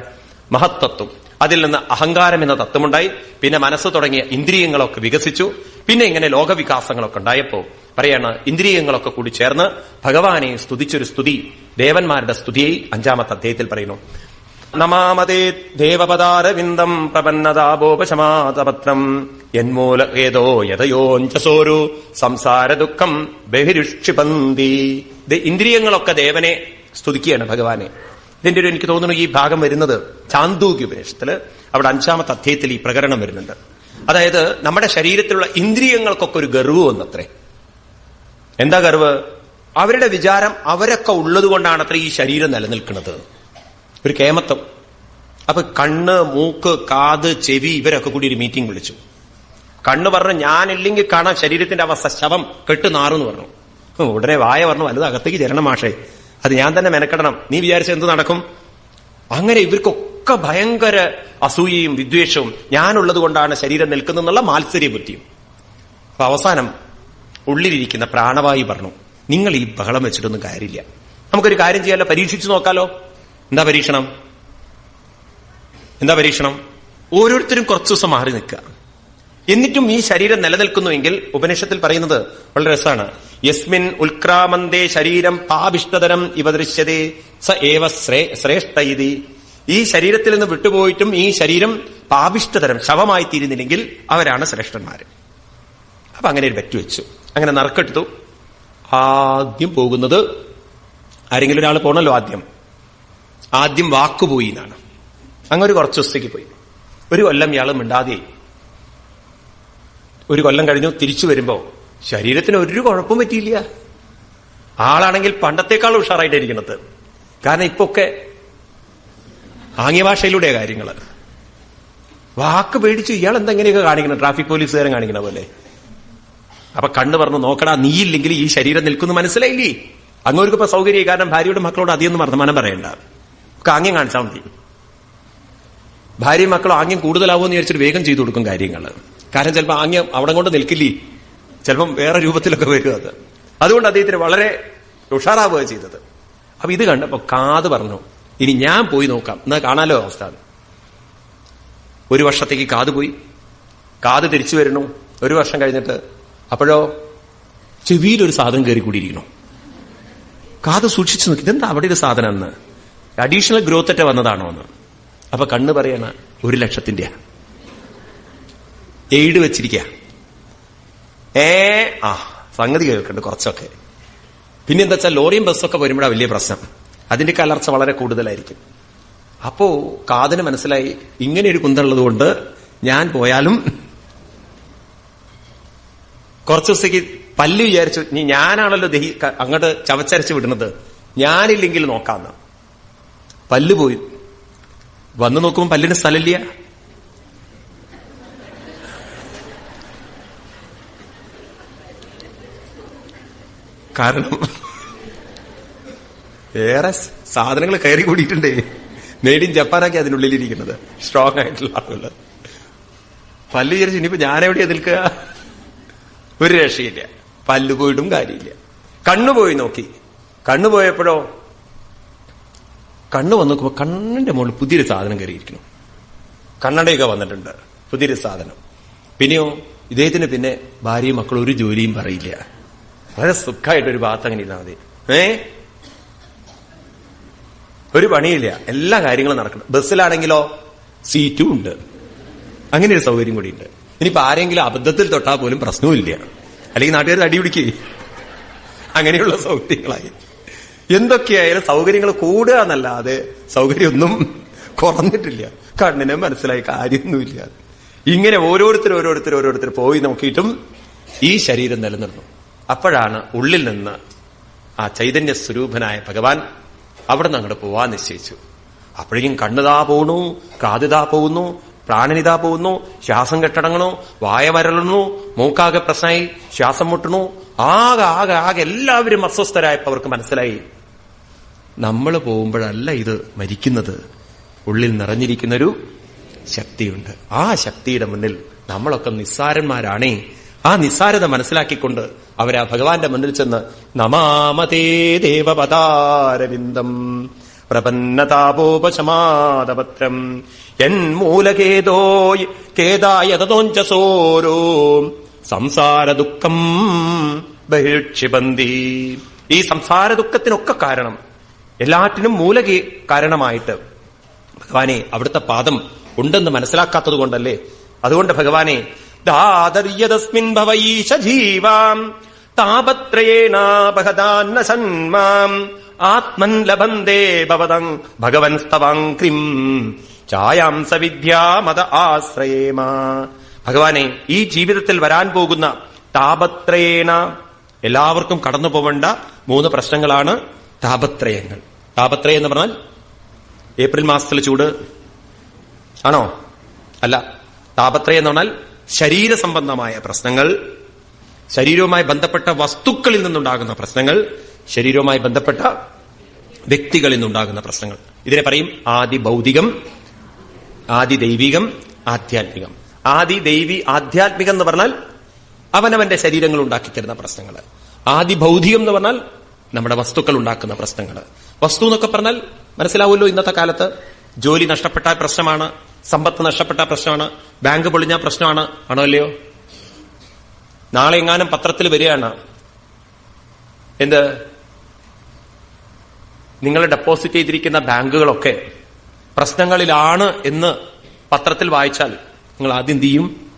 മഹത്തത്വം അതിൽ നിന്ന് അഹങ്കാരം എന്ന തത്വമുണ്ടായി. പിന്നെ മനസ്സ് തുടങ്ങിയ ഇന്ദ്രിയങ്ങളൊക്കെ വികസിച്ചു. പിന്നെ ഇങ്ങനെ ലോകവികാസങ്ങളൊക്കെ ഉണ്ടായപ്പോ പറയാണ് ഇന്ദ്രിയങ്ങളൊക്കെ കൂടി ചേർന്ന് ഭഗവാനെ സ്തുതിച്ചൊരു സ്തുതി ദേവന്മാരുടെ സ്തുതിയായി അഞ്ചാമത്തെ അദ്ദേഹത്തിൽ പറയുന്നു. നമാമതേ ദേവപദാരവിന്ദം പ്രപന്നതാപോപശമാതപത്രം യന്മൂല ഏതോ യഥയോഞ്ചസോരു സംസാര ദുഃഖം ബഹിരുക്ഷിപന്തി ഇന്ദ്രിയങ്ങളൊക്കെ ദേവനെ സ്തുതിക്കുകയാണ് ഭഗവാനെ. ഇതിന്റെ ഒരു എനിക്ക് തോന്നുന്നു ഈ ഭാഗം വരുന്നത് ചാന്തൂക്യ ഉപനിഷത്തിൽ അവിടെ അഞ്ചാമത്തെ അധ്യായത്തിൽ ഈ പ്രകരണം വരുന്നുണ്ട്. അതായത് നമ്മുടെ ശരീരത്തിലുള്ള ഇന്ദ്രിയങ്ങൾക്കൊക്കെ ഒരു ഗർവ് വന്നത്രേ. എന്താ ഗർവ്? അവരുടെ വിചാരം അവരൊക്കെ ഉള്ളത് കൊണ്ടാണത്രേ ഈ ശരീരം നിലനിൽക്കുന്നത്. ഒരു കേമത്വം. അപ്പൊ കണ്ണ് മൂക്ക് കാത് ചെവി ഇവരൊക്കെ കൂടി ഒരു മീറ്റിംഗ് വിളിച്ചു. കണ്ണ് പറഞ്ഞു ഞാനില്ലെങ്കിൽ കാണാം ശരീരത്തിന്റെ അവസ്ഥ ശവം കെട്ട് എന്ന് പറഞ്ഞു. ഉടനെ വായ പറഞ്ഞു വലുത് അകത്തേക്ക് ചേരണം മാഷേ. അത് ഞാൻ തന്നെ മെനക്കെടണം. നീ വിചാരിച്ച എന്ത് നടക്കും? അങ്ങനെ ഇവർക്കൊക്കെ ഭയങ്കര അസൂയയും വിദ്വേഷവും ഞാനുള്ളത് കൊണ്ടാണ് ശരീരം നിൽക്കുന്നതെന്നുള്ള മാത്സര്യ ബുദ്ധിയും അപ്പൊ അവസാനം ഉള്ളിലിരിക്കുന്ന പ്രാണവായു പറഞ്ഞു നിങ്ങൾ ഈ ബഹളം വെച്ചിട്ടൊന്നും കാര്യമില്ല. നമുക്കൊരു കാര്യം ചെയ്യാലോ? പരീക്ഷിച്ചു നോക്കാലോ? എന്താ പരീക്ഷണം? എന്താ പരീക്ഷണം? ഓരോരുത്തരും കുറച്ചു ദിവസം മാറി നിൽക്കുക. എന്നിട്ടും ഈ ശരീരം നിലനിൽക്കുന്നുവെങ്കിൽ ഉപനിഷത്തിൽ പറയുന്നത് വളരെ രസമാണ്. യസ്മിൻ ഉൽക്രാമന്തേ ശരീരം പാപിഷ്ടതരം ഇവ ദൃശ്യതേ. സ ഏവ ശ്രേ- ശ്രേഷ്ഠ ഇതി. ഈ ശരീരത്തിൽ നിന്ന് വിട്ടുപോയിട്ടും ഈ ശരീരം പാപിഷ്ടതരം ശവമായി തീരുന്നില്ലെങ്കിൽ അവരാണ് ശ്രേഷ്ഠന്മാര്. അപ്പൊ അങ്ങനെ ഒരു വെച്ചു. അങ്ങനെ നറുക്കെടുത്തു. ആദ്യം പോകുന്നത് ആരെങ്കിലും ഒരാൾ പോണല്ലോ ആദ്യം. ആദ്യം വാക്കുപോയി എന്നാണ്. അങ്ങനെ ഒരു കുറച്ച് ദിവസത്തേക്ക് പോയി. ഒരു കൊല്ലം ഇയാൾ മിണ്ടാതെയായി. ഒരു കൊല്ലം കഴിഞ്ഞു തിരിച്ചു വരുമ്പോ ശരീരത്തിന് ഒരു കുഴപ്പം പറ്റിയില്ല. ആളാണെങ്കിൽ പണ്ടത്തേക്കാൾ ഉഷാറായിട്ടിരിക്കുന്നത്. കാരണം ഇപ്പൊ ഒക്കെ ആംഗ്യഭാഷയിലൂടെ കാര്യങ്ങൾ വാക്ക് പേടിച്ച് ഇയാൾ എന്തെങ്ങനെയൊക്കെ കാണിക്കണം? ട്രാഫിക് പോലീസുകാരൻ കാണിക്കണ പോലെ. അപ്പൊ കണ്ണ് പറഞ്ഞു നോക്കടാ നീയില്ലെങ്കിൽ ഈ ശരീരം നിൽക്കുന്നു മനസ്സിലായില്ലേ? അങ്ങോർക്ക് ഇപ്പൊ സൗകര്യം കാരണം ഭാര്യയുടെ മക്കളോട് അധികം വർത്തമാനം പറയണ്ട. ആംഗ്യം കാണിച്ചാൽ മതി. ഭാര്യയും മക്കളും ആംഗ്യം കൂടുതലാവുമെന്ന് വിചാരിച്ചിട്ട് വേഗം ചെയ്തു കൊടുക്കും കാര്യങ്ങൾ കാരണം ചിലപ്പോൾ ആംഗ്യം അവിടെ കൊണ്ട് നിൽക്കില്ലേ? ചിലപ്പം വേറെ രൂപത്തിലൊക്കെ വരും അത്. അതുകൊണ്ട് അദ്ദേഹത്തിന് വളരെ ഉഷാറാവുക ചെയ്തത്. അപ്പൊ ഇത് കണ്ടപ്പോ കാത് പറഞ്ഞു ഇനി ഞാൻ പോയി നോക്കാം. എന്നാ കാണാലോ അവസ്ഥ ഒരു വർഷത്തേക്ക് കാത് പോയി. കാത് തിരിച്ചു വരണു ഒരു വർഷം കഴിഞ്ഞിട്ട് അപ്പോഴോ ചെവിയിലൊരു സാധനം കയറി കൂടിയിരിക്കണു കാത് സൂക്ഷിച്ചു നോക്കി. ഇതെന്താ അവിടെ ഒരു സാധനം എന്ന്? അഡീഷണൽ ഗ്രോത്ത് അറ്റ വന്നതാണോ എന്ന്. അപ്പൊ കണ്ണ് പറയണ ഒരു ലക്ഷത്തിന്റെയാ. എയ്ഡ് വെച്ചിരിക്ക ഏ ആ സംഗതി കേൾക്കുന്നുണ്ട് കുറച്ചൊക്കെ. പിന്നെ എന്താ വെച്ചാൽ ലോറിയും ബസ്സൊക്കെ വരുമ്പോഴാണ് വലിയ പ്രശ്നം. അതിന്റെ കലർച്ച വളരെ കൂടുതലായിരിക്കും. അപ്പോ കാതിന് മനസ്സിലായി ഇങ്ങനെ ഒരു കുന്തമുള്ളത് കൊണ്ട് ഞാൻ പോയാലും കുറച്ച് ദിവസത്തേക്ക് പല്ല് വിചാരിച്ചു നീ ഞാനാണല്ലോ ദഹി അങ്ങോട്ട് ചവച്ചരച്ച് വിടുന്നത്. ഞാനില്ലെങ്കിൽ നോക്കാന്ന്. പല്ല് പോയി. വന്നു നോക്കുമ്പോൾ പല്ലിന് സ്ഥലമില്ല കാരണം ഏറെ സാധനങ്ങൾ കയറി കൂടിയിട്ടുണ്ടേ. മേഡ് ഇൻ ജപ്പാനൊക്കെ അതിനുള്ളിലിരിക്കുന്നത്. സ്ട്രോങ് ആയിട്ടുള്ള ആളുകൾ പല്ല് വിചാരിച്ചു ഇനിയിപ്പോ ഞാനെവിടെ നിൽക്കുക? ഒരു രക്ഷയില്ല. പല്ല് പോയിട്ടും കാര്യമില്ല. കണ്ണു പോയി നോക്കി. കണ്ണു പോയപ്പോഴോ? കണ്ണ് വന്ന് നോക്കുമ്പോ കണ്ണിന്റെ മുകളിൽ പുതിയൊരു സാധനം കയറിയിരിക്കുന്നു. കണ്ണടയൊക്കെ വന്നിട്ടുണ്ട്. പുതിയൊരു സാധനം. പിന്നെയോ ഇദ്ദേഹത്തിന് പിന്നെ ഭാര്യയും മക്കളും ഒരു ജോലിയും പറയില്ല. വളരെ സുഖമായിട്ട് ഒരു ഭാഗത്ത് അങ്ങനെ ഇരുന്നാൽ മതി. ഏ? ഒരു പണിയില്ല. എല്ലാ കാര്യങ്ങളും നടക്കണം. ബസ്സിലാണെങ്കിലോ? സീറ്റും ഉണ്ട്. അങ്ങനെ ഒരു സൗകര്യം കൂടി ഉണ്ട്. ഇനിയിപ്പോ ആരെങ്കിലും അബദ്ധത്തിൽ തൊട്ടാൽ പോലും പ്രശ്നവുമില്ല. അല്ലെങ്കിൽ നാട്ടുകാർ അടി പിടിക്കേ. അങ്ങനെയുള്ള സൗകര്യങ്ങളായി. എന്തൊക്കെയായാലും സൗകര്യങ്ങൾ കൂടുക എന്നല്ലാതെ സൗകര്യമൊന്നും കുറഞ്ഞിട്ടില്ല. കണ്ണിനെ മനസ്സിലായി കാര്യമൊന്നുമില്ല. ഇങ്ങനെ ഓരോരുത്തർ ഓരോരുത്തർ ഓരോരുത്തർ പോയി നോക്കിയിട്ടും ഈ ശരീരം നിലനിർന്നു അപ്പോഴാണ് ഉള്ളിൽ നിന്ന് ആ ചൈതന്യ സ്വരൂപനായ ഭഗവാൻ അവിടെ നിന്ന് അങ്ങോട്ട് പോവാൻ നിശ്ചയിച്ചു. അപ്പോഴേക്കും കണ്ണുതാ പോകുന്നു കാതിതാ പോകുന്നു പ്രാണനിതാ പോകുന്നു ശ്വാസം കെട്ടടങ്ങണു വായ വരളുന്നു മൂക്കാകെ പ്രശ്നമായി ശ്വാസം മുട്ടണു. ആകെ ആകെ ആകെ എല്ലാവരും അസ്വസ്ഥരായപ്പോ അവർക്ക് മനസ്സിലായി. നമ്മൾ പോകുമ്പോഴല്ല ഇത് മരിക്കുന്നത്. ഉള്ളിൽ നിറഞ്ഞിരിക്കുന്നൊരു ശക്തിയുണ്ട്. ആ ശക്തിയുടെ മുന്നിൽ നമ്മളൊക്കെ നിസ്സാരന്മാരാണേ. ആ നിസ്സാരത മനസ്സിലാക്കിക്കൊണ്ട് അവരാ ഭഗവാന്റെ മുന്നിൽ ചെന്ന് നമാമതേ ദേവപദാരവിന്ദം പ്രപന്നതാപോപശമാതപത്രം എൻ മൂലകേതോ കേതായതോഞ്ചസോരോ സംസാര ദുഃഖം ബഹിക്ഷിപന്തി ഈ സംസാര ദുഃഖത്തിനൊക്കെ കാരണം എല്ലാറ്റിനും മൂലകേ കാരണമായിട്ട് ഭഗവാനെ അവിടുത്തെ പാദം ഉണ്ടെന്ന് മനസ്സിലാക്കാത്തത് കൊണ്ടല്ലേ അതുകൊണ്ട് ഭഗവാനെ ദാതര്യതസ്മിൻ ഭവൈഷ ജീവാം. താപത്രയേണാപഹതാന്ന സന്മാം ആത്മൻ ലഭന്തേ ഭവതം ഭഗവൻ സ്തവാങ്ക്രിം ചായാം സവിദ്യാമത ആശ്രയേമ. ഭഗവാനെ ഈ ജീവിതത്തിൽ വരാൻ പോകുന്ന താപത്രയേണ എല്ലാവർക്കും കടന്നു പോവേണ്ട മൂന്ന് പ്രശ്നങ്ങളാണ് താപത്രയങ്ങൾ. താപത്രയം എന്ന് പറഞ്ഞാൽ ഏപ്രിൽ മാസത്തിലെ ചൂട്. ആണോ? അല്ല താപത്രയം എന്ന് പറഞ്ഞാൽ ശരീര സംബന്ധമായ പ്രശ്നങ്ങൾ ശരീരവുമായി ബന്ധപ്പെട്ട വസ്തുക്കളിൽ നിന്നുണ്ടാകുന്ന പ്രശ്നങ്ങൾ ശരീരവുമായി ബന്ധപ്പെട്ട വ്യക്തികളിൽ നിന്നുണ്ടാകുന്ന പ്രശ്നങ്ങൾ. ഇതിനെ പറയും ആദി ഭൗതികം ആദി ദൈവികം ആധ്യാത്മികം. ആദി ദൈവി ആധ്യാത്മികം എന്ന് പറഞ്ഞാൽ അവനവന്റെ ശരീരങ്ങൾ ഉണ്ടാക്കിത്തരുന്ന പ്രശ്നങ്ങൾ. ആദി ഭൗതികം എന്ന് പറഞ്ഞാൽ നമ്മുടെ വസ്തുക്കൾ ഉണ്ടാക്കുന്ന പ്രശ്നങ്ങൾ. വസ്തു എന്നൊക്കെ പറഞ്ഞാൽ മനസ്സിലാവുമല്ലോ ഇന്നത്തെ കാലത്ത്? ജോലി നഷ്ടപ്പെട്ട പ്രശ്നമാണ്. സമ്പത്ത് നഷ്ടപ്പെട്ട പ്രശ്നമാണ്. ബാങ്ക് പൊളിഞ്ഞ പ്രശ്നമാണ്. ആണോ അല്ലയോ നാളെ എങ്ങാനും പത്രത്തിൽ വരികയാണ്. എന്ത്? നിങ്ങൾ ഡെപ്പോസിറ്റ് ചെയ്തിരിക്കുന്ന ബാങ്കുകളൊക്കെ പ്രശ്നങ്ങളിലാണ് എന്ന് പത്രത്തിൽ വായിച്ചാൽ നിങ്ങൾ ആദ്യം ചെയ്യും?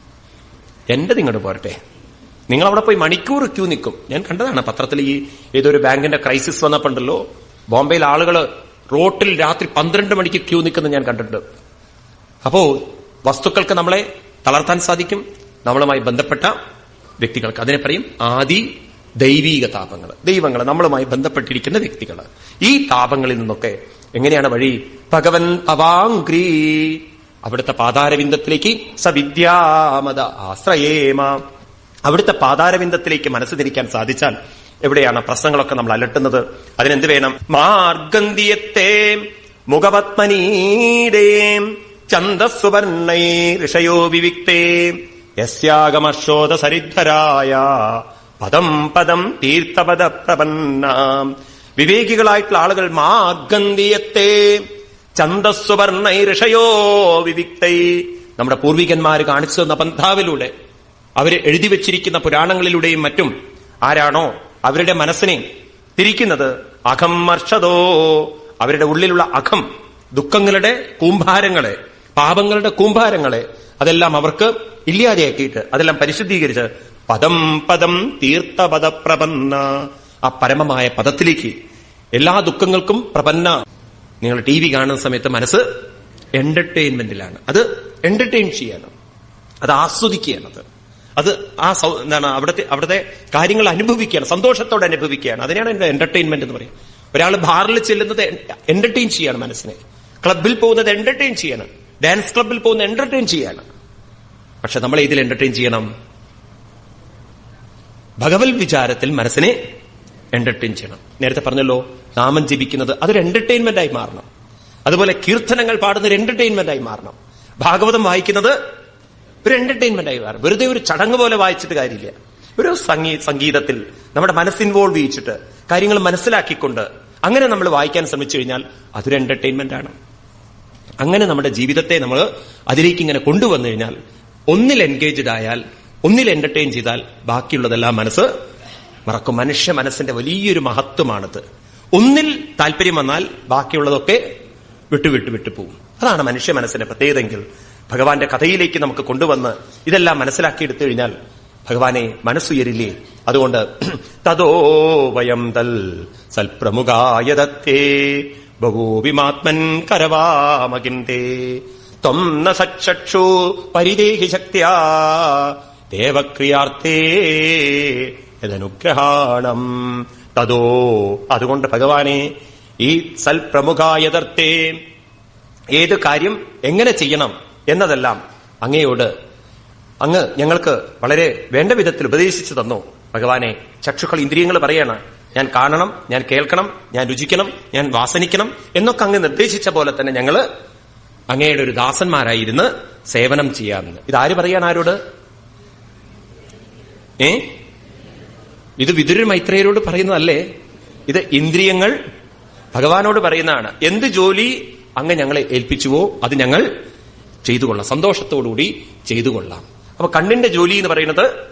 എന്റെ നിങ്ങോട്ട് പോരട്ടെ. നിങ്ങൾ അവിടെ പോയി മണിക്കൂർ ക്യൂ നിൽക്കും. ഞാൻ കണ്ടതാണ് പത്രത്തിൽ ഈ ഏതൊരു ബാങ്കിന്റെ ക്രൈസിസ് വന്നപ്പോണ്ടല്ലോ. ബോംബെയിൽ ആളുകൾ റോട്ടിൽ രാത്രി പന്ത്രണ്ട് മണിക്ക് ക്യൂ നിൽക്കുന്നത് ഞാൻ കണ്ടിട്ടുണ്ട്. അപ്പോ വസ്തുക്കൾക്ക് നമ്മളെ തളർത്താൻ സാധിക്കും. നമ്മളുമായി ബന്ധപ്പെട്ട വ്യക്തികൾക്ക് അതിനെ പറയും ആദി ദൈവീക താപങ്ങൾ. ദൈവങ്ങൾ നമ്മളുമായി ബന്ധപ്പെട്ടിരിക്കുന്ന വ്യക്തികൾ. ഈ താപങ്ങളിൽ നിന്നൊക്കെ എങ്ങനെയാണ് വഴി? ഭഗവൻ അവാങ്ക്രീ അവിടുത്തെ പാതാരവിന്ദത്തിലേക്ക് സവിദ്യാമത ആശ്രയേമ. അവിടുത്തെ പാതാരവിന്ദത്തിലേക്ക് മനസ്സ് തിരിക്കാൻ സാധിച്ചാൽ എവിടെയാണ് പ്രശ്നങ്ങളൊക്കെ നമ്മൾ അലട്ടുന്നത്? അതിനെന്ത് വേണം? മാർഗന്തിയത്തെ മുഖപത്മനീരേ ചന്ദസ്സുവർണൈ ഋഷയോ വിവിക്തേ. യസ്യാഗമശോധ സരിദ്ധരായ പദം പദം തീർത്ഥപദ പ്രപന്ന വിവേകികളായിട്ടുള്ള ആളുകൾ മാഗന്ധിയത്തെ ചന്ദസ്സുവർണൈ ഋഷയോ വിവിക്തൈ. നമ്മുടെ പൂർവികന്മാര് കാണിച്ചു തന്ന പന്ഥാവിലൂടെ അവർ എഴുതി വെച്ചിരിക്കുന്ന പുരാണങ്ങളിലൂടെയും മറ്റും ആരാണോ അവരുടെ മനസ്സിനെ തിരിക്കുന്നത് അഖം മർഷതോ അവരുടെ ഉള്ളിലുള്ള അഖം ദുഃഖങ്ങളുടെ കൂമ്പാരങ്ങളെ പാപങ്ങളുടെ കൂമ്പാരങ്ങളെ അതെല്ലാം അവർക്ക് ഇല്ലാതെയാക്കിയിട്ട് അതെല്ലാം പരിശുദ്ധീകരിച്ച് പദം പദം തീർത്ഥപദപ്രപന്ന ആ പരമമായ പദത്തിലേക്ക് എല്ലാ ദുഃഖങ്ങൾക്കും പ്രപന്ന. നിങ്ങൾ ടി വി കാണുന്ന സമയത്ത് മനസ്സ് എന്റർടൈൻമെന്റിലാണ് അത് എന്റർടൈൻ ചെയ്യണം. അത് ആസ്വദിക്കുകയാണ് അത്. അത് ആ എന്താണ് അവിടുത്തെ അവിടുത്തെ കാര്യങ്ങൾ അനുഭവിക്കുകയാണ് സന്തോഷത്തോടെ അനുഭവിക്കുകയാണ്. അതിനെയാണ് എന്റെ എന്റർടൈൻമെന്റ് എന്ന് പറയും ഒരാൾ ബാറിൽ ചെല്ലുന്നത് എന്റർടൈൻ ചെയ്യാണ് മനസ്സിനെ. ക്ലബിൽ പോകുന്നത് എന്റർടൈൻ ചെയ്യണം. ഡാൻസ് ക്ലബിൽ പോകുന്ന എന്റർടൈൻ ചെയ്യാണ് പക്ഷെ നമ്മൾ ഇതിൽ എന്റർടൈൻ ചെയ്യണം? ഭഗവത് വിചാരത്തിൽ മനസ്സിനെ എന്റർടൈൻ ചെയ്യണം. നേരത്തെ പറഞ്ഞല്ലോ നാമം ജപിക്കുന്നത് അതൊരു എന്റർടൈൻമെന്റ് ആയി മാറണം. അതുപോലെ കീർത്തനങ്ങൾ പാടുന്ന ഒരു എന്റർടൈൻമെന്റ് ആയി മാറണം. ഭാഗവതം വായിക്കുന്നത് ഒരു എന്റർടൈൻമെന്റ് ആയി മാറും. വെറുതെ ഒരു ചടങ്ങ് പോലെ വായിച്ചിട്ട് കാര്യമില്ല. ഒരു സംഗീ സംഗീതത്തിൽ നമ്മുടെ മനസ്സ് ഇൻവോൾവ് ചെയ്യിച്ചിട്ട് കാര്യങ്ങൾ മനസ്സിലാക്കിക്കൊണ്ട് അങ്ങനെ നമ്മൾ വായിക്കാൻ ശ്രമിച്ചു കഴിഞ്ഞാൽ അതൊരു എന്റർടൈൻമെന്റ് ആണ്. അങ്ങനെ നമ്മുടെ ജീവിതത്തെ നമ്മൾ അതിലേക്ക് ഇങ്ങനെ കൊണ്ടുവന്നു കഴിഞ്ഞാൽ ഒന്നിൽ എൻഗേജ്ഡ് ആയാൽ ഒന്നിൽ എന്റർടൈൻ ചെയ്താൽ ബാക്കിയുള്ളതെല്ലാം മനസ്സ് മറക്കും. മനുഷ്യ മനസ്സിന്റെ വലിയൊരു മഹത്വമാണത്. ഒന്നിൽ താല്പര്യം വന്നാൽ ബാക്കിയുള്ളതൊക്കെ വിട്ടു വിട്ടു വിട്ടു പോകും അതാണ് മനുഷ്യ മനസ്സിന്റെ പ്രത്യേകതയെങ്കിൽ ഭഗവാന്റെ കഥയിലേക്ക് നമുക്ക് കൊണ്ടുവന്ന് ഇതെല്ലാം മനസ്സിലാക്കിയെടുത്തു കഴിഞ്ഞാൽ ഭഗവാനെ മനസ്സുയരില്ലേ? അതുകൊണ്ട് തതോ വയം തൽ സൽപ്രമുഖായ ദത്തേ ബഹൂവിമാത്മൻ കരവാമകിന്തേ. ത്വം ന പരിദേഹി ശക്തിയാ. ദേവക്രിയാർത്ഥേ യതനുഗ്രഹാണം തതോ അതുകൊണ്ട് ഭഗവാനെ ഈ സൽപ്രമുഖായതർത്തേ ഏത് കാര്യം എങ്ങനെ ചെയ്യണം എന്നതെല്ലാം അങ്ങയോട് അങ്ങ് ഞങ്ങൾക്ക് വളരെ വേണ്ട വിധത്തിൽ ഉപദേശിച്ചു തന്നു. ഭഗവാനെ ചക്ഷുക്കൾ ഇന്ദ്രിയങ്ങൾ പറയാണ്. ഞാൻ കാണണം ഞാൻ കേൾക്കണം ഞാൻ രുചിക്കണം ഞാൻ വാസനിക്കണം എന്നൊക്കെ അങ്ങ് നിർദ്ദേശിച്ച പോലെ തന്നെ ഞങ്ങൾ അങ്ങയുടെ ഒരു ദാസന്മാരായിരുന്ന് സേവനം ചെയ്യാമെന്ന് ഇതാര് പറയാണ് ആരോട്? ഏ? ഇത് വിതുര മൈത്രേയരോട് പറയുന്നതല്ലേ? ഇത് ഇന്ദ്രിയങ്ങൾ ഭഗവാനോട് പറയുന്നതാണ്. എന്ത് ജോലി അങ്ങ് ഞങ്ങളെ ഏൽപ്പിച്ചുവോ അത് ഞങ്ങൾ ചെയ്തു കൊള്ളാം സന്തോഷത്തോടുകൂടി ചെയ്തു കൊള്ളാം അപ്പൊ കണ്ണിന്റെ ജോലി എന്ന് പറയുന്നത്